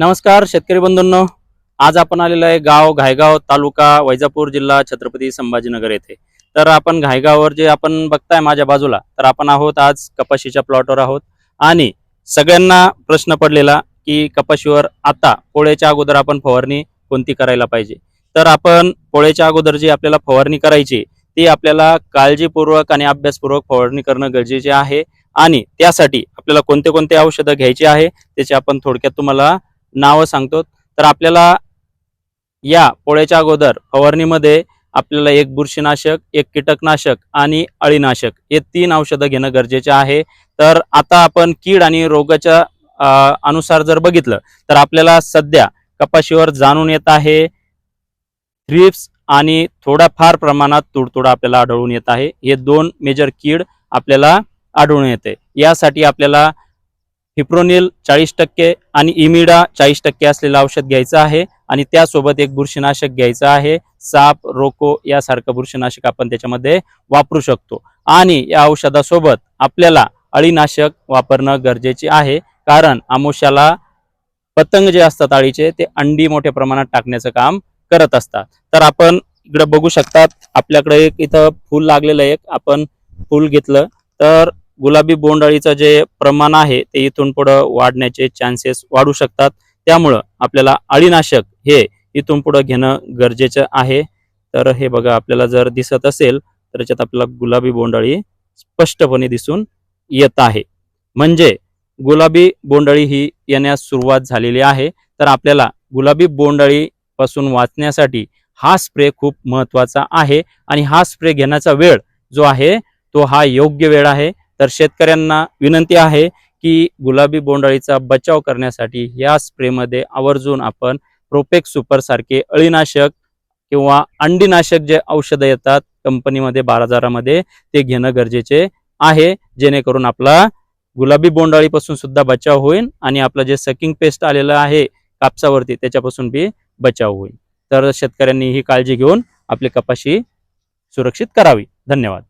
नमस्कार शेतकरी बंधूंनो. आज आपण आलेलो आहे गाव घायगाव तालुका वैजापूर जिल्हा छत्रपती संभाजीनगर येथे. तर आपण घायगाववर जे आपण बघताय माझ्या बाजूला तर आपण आहोत आज कपाशीच्या प्लॉटवर आहोत. आणि सगळ्यांना प्रश्न पडलेला की कपाशीवर आता पोळ्याच्या अगोदर आपण फवारणी कोणती करायला पाहिजे? तर आपण पोळ्याच्या अगोदर जी आपल्याला फवारणी करायची ती आपल्याला काळजीपूर्वक आणि अभ्यासपूर्वक फवारणी करणं गरजेचे आहे. आणि त्यासाठी आपल्याला कोणते कोणते औषधं घ्यायची आहे त्याची आपण थोडक्यात तुम्हाला नावं सांगतो तर आपल्याला या पोळ्याच्या अगोदर फवारणीमध्ये आपल्याला एक बुरशीनाशक एक कीटकनाशक आणि अळीनाशक हे तीन औषधं घेणं गरजेचे आहे. तर आता आपण कीड आणि रोगाच्या अनुसार जर बघितलं तर आपल्याला सध्या कपाशीवर जाणून येत आहे. थ्रिप्स आणि थोड्याफार प्रमाणात तुडतुडा आपल्याला आढळून येत आहे. हे दोन मेजर कीड आपल्याला आढळून येते. यासाठी आपल्याला फिप्रोनिल चाळीस टक्के आणि इमिडा चाळीस टक्के असलेलं औषध घ्यायचं आहे. आणि त्यासोबत एक बुरशीनाशक घ्यायचं आहे. साप रोको यासारखं बुरशीनाशक आपण त्याच्यामध्ये वापरू शकतो. आणि या औषधासोबत आपल्याला अळीनाशक वापरणं गरजेचे आहे. कारण आमुष्याला पतंग जे असतात अळीचे ते अंडी मोठ्या प्रमाणात टाकण्याचं काम करत असतात. तर आपण इकडे बघू शकतात आपल्याकडे एक इथं फूल लागलेलं एक आपण फूल घेतलं तर गुलाबी बोंडअळीचं जे प्रमाण आहे ते इथून पुढं वाढण्याचे चान्सेस वाढू शकतात. त्यामुळं आपल्याला अळीनाशक हे इथून पुढं घेणं गरजेचं आहे. तर हे बघा आपल्याला जर दिसत असेल तर याच्यात आपल्याला गुलाबी बोंडअळी स्पष्टपणे दिसून येत आहे. म्हणजे गुलाबी बोंडअळी ही येण्यास सुरुवात झालेली आहे. तर आपल्याला गुलाबी बोंडअळी पासून वाचण्यासाठी हा स्प्रे खूप महत्त्वाचा आहे. आणि हा स्प्रे घेण्याचा वेळ जो आहे तो हा योग्य वेळ आहे. तर शेतकऱ्यांना विनंती आहे की गुलाबी बोंडाळीचा बचाव करण्यासाठी या स्प्रेमध्ये आवर्जून आपण प्रोपेक सुपर सारखे अळीनाशक किंवा अंडीनाशक जे औषधं येतात कंपनीमध्ये बाजारामध्ये ते घेणं गरजेचे आहे. जेणेकरून आपला गुलाबी बोंडाळीपासून सुद्धा बचाव होईल आणि आपलं जे सकिंग पेस्ट आलेलं आहे कापसावरती त्याच्यापासून बी बचाव होईल. तर शेतकऱ्यांनी ही काळजी घेऊन आपली कपाशी सुरक्षित करावी. धन्यवाद.